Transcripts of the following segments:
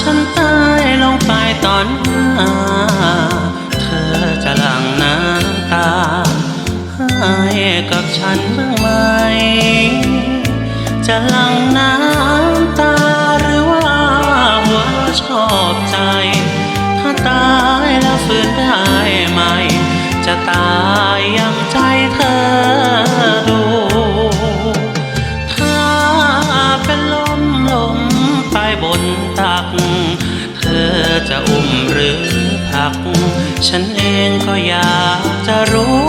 ฉันตายลงไปตอนหน้า เธอจะหลั่งน้ำตาให้กับฉันบ้างไหม จะหลั่งน้ำตาหรือว่าหัวชอบใจ ถ้าตา บนตัก เธอจะอุ้มหรือผัก ฉันเองก็อยากจะรู้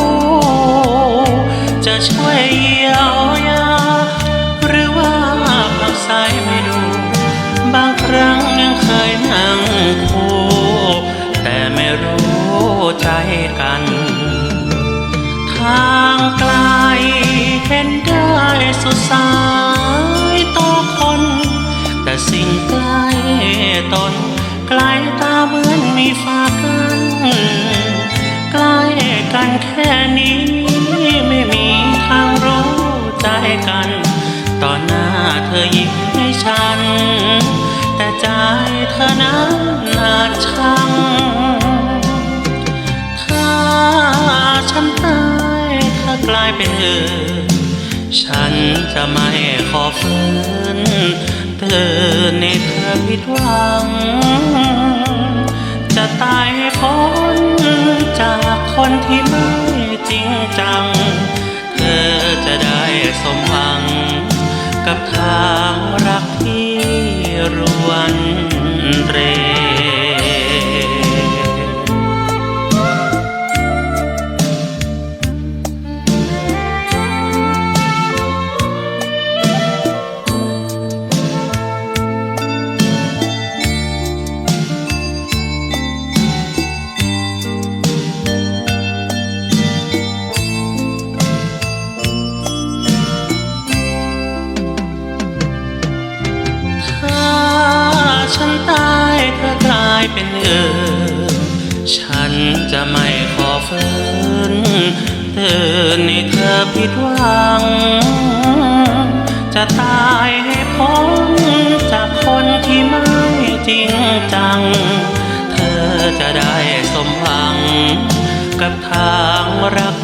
จะช่วยเยียวยา หรือว่าผักไสไม่ดู บางครั้งยังเคยนั่งคู่แต่ไม่รู้ใจกันทางไกลเห็นได้สุดสาย ตนไกลตาเหมือนมีฟ้ากันใกล้กันแค่นี้ ไม่มีทางรู้ใจกัน ตอนหน้าเธอยิ้มให้ฉัน แต่ใจเธอนั้นน่าชังถ้าฉันตายเธอกลายเป็นอื่นฉันจะไม่ขอฝืน เตือนในเธอผิดหวัง จะตายพ้นจากคนที่ไม่จริงจัง เธอจะได้สมหวัง กับทางรักที่รวนเร เธอนในเธอผิดหวัง จะตายให้พ้นจากคนที่ไม่จริงจัง เธอจะได้สมหวัง กับทางรัก